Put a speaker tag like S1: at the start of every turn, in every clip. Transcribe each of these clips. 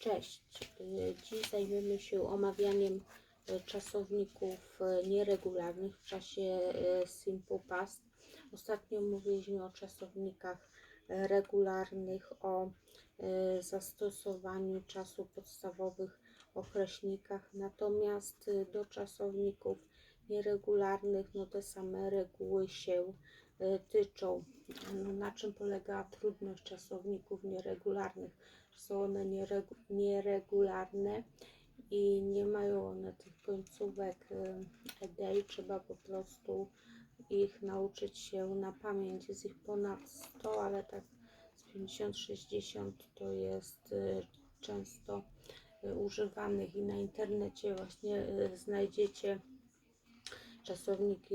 S1: Cześć. Y, Dziś zajmiemy się omawianiem y, czasowników y, nieregularnych w czasie Simple Past. Ostatnio mówiliśmy o czasownikach regularnych, o zastosowaniu czasu podstawowych określnikach, natomiast do czasowników nieregularnych no te same reguły się tyczą. No, na czym polega trudność czasowników nieregularnych? Są one nieregu- nieregularne i nie mają one tych końcówek y, ED, trzeba po prostu ich nauczyć się na pamięć. Jest ich ponad 100, ale tak z 50-60 to jest y, często używanych i na internecie właśnie znajdziecie czasowniki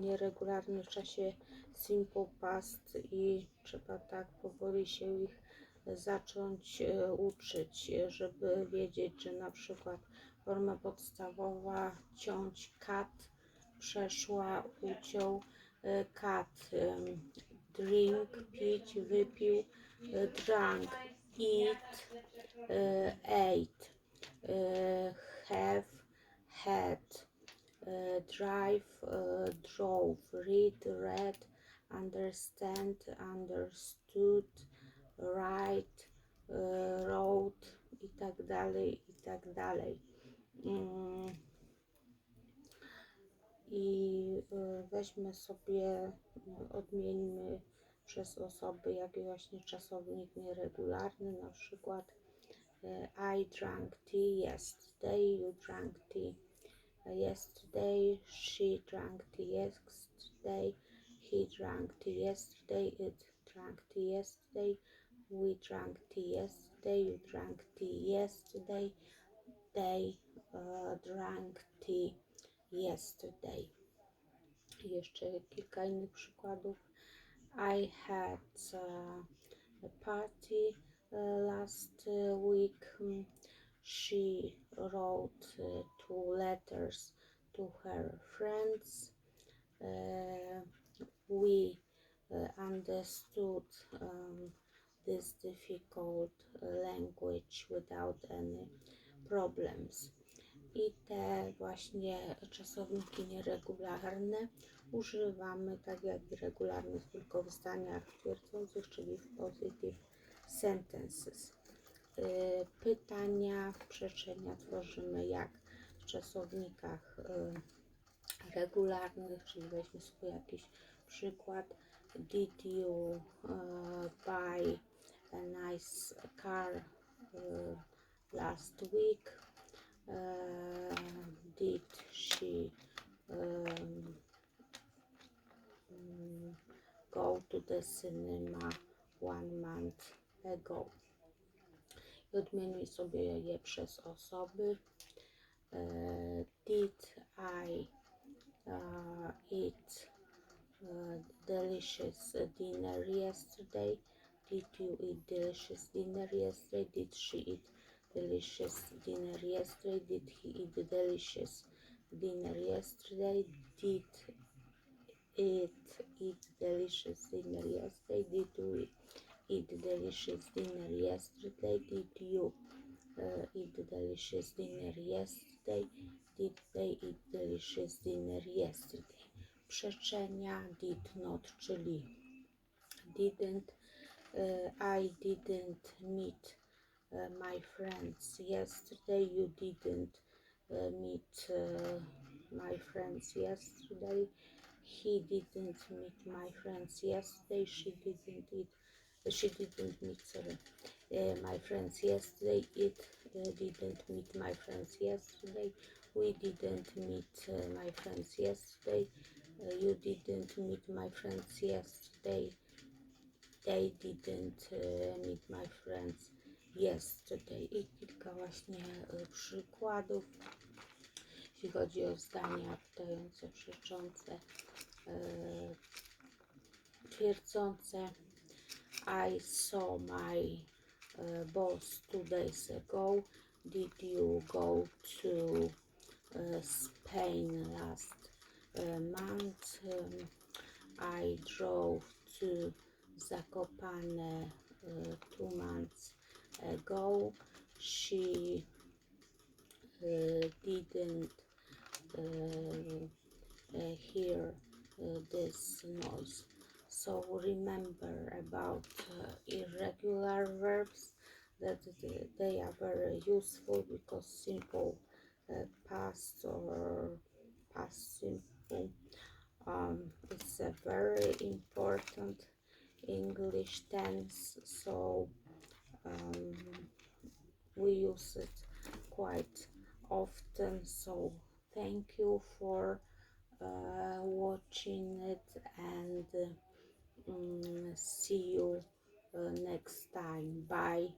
S1: nieregularne w czasie Simple Past i trzeba tak powoli się ich zacząć e, uczyć, żeby wiedzieć, że na przykład forma podstawowa ciąć kat przeszła uciął e, kat, drink pić, wypił, e, drank, eat, e, ate, e, have, had, e, drive, e, drove, read, read, understand, understood, write, e, wrote i tak dalej, i tak dalej. Mm. I e, weźmy sobie, e, odmieńmy przez osoby, jak i właśnie czasownik nieregularny, na przykład e, I drank tea yesterday, you drank tea yesterday, she drank tea yesterday, he drank tea yesterday, it drank tea yesterday, we drank tea yesterday, you drank tea yesterday, they uh, drank tea yesterday. Jeszcze kilka innych przykładów. I had uh, a party uh, last uh, week. Mm, She wrote uh, two letters to her friends. Uh, we uh, understood um, this difficult language without any problems. I te właśnie czasowniki nieregularne używamy tak jak i regularnych tylko w zdaniach twierdzących, czyli w positive sentences. Y, Pytania, przeczenia tworzymy jak w czasownikach y, regularnych, czyli weźmy sobie jakiś przykład. Did you uh, buy a nice car uh, last week? Did she go to the cinema one month ago? I odmieniuj sobie je przez osoby. Did I uh, eat uh, delicious dinner yesterday? Did you eat delicious dinner yesterday? Did she eat delicious dinner yesterday? Did he eat delicious dinner yesterday? Did it eat delicious dinner yesterday? Did we eat delicious dinner yesterday? Did you uh, eat delicious dinner yesterday? Did they eat delicious dinner yesterday? Przeczenia did not, czyli didn't. Uh, I didn't meet my friends yesterday. You didn't meet my friends yesterday. He didn't meet my friends yesterday. She didn't eat. She didn't meet sorry, uh, my friends yesterday. It uh, didn't meet my friends yesterday. We didn't meet uh, my friends yesterday. Uh, you didn't meet my friends yesterday. They didn't uh, meet my friends yesterday. I kilka właśnie y, przykładów, jeśli chodzi o zdania pytające, przeczące, y, twierdzące. I saw my uh, boss two days ago. Did you go to Spain last uh, month? Um, I drove to Zakopane uh, two months ago. she uh, didn't uh, uh, hear uh, this noise. So remember about uh, irregular verbs that they are very useful because simple uh, past or past simple um, it's a very important English tense so um, we use it quite often so thank you for uh, watching it and mm, see you uh, next time. Bye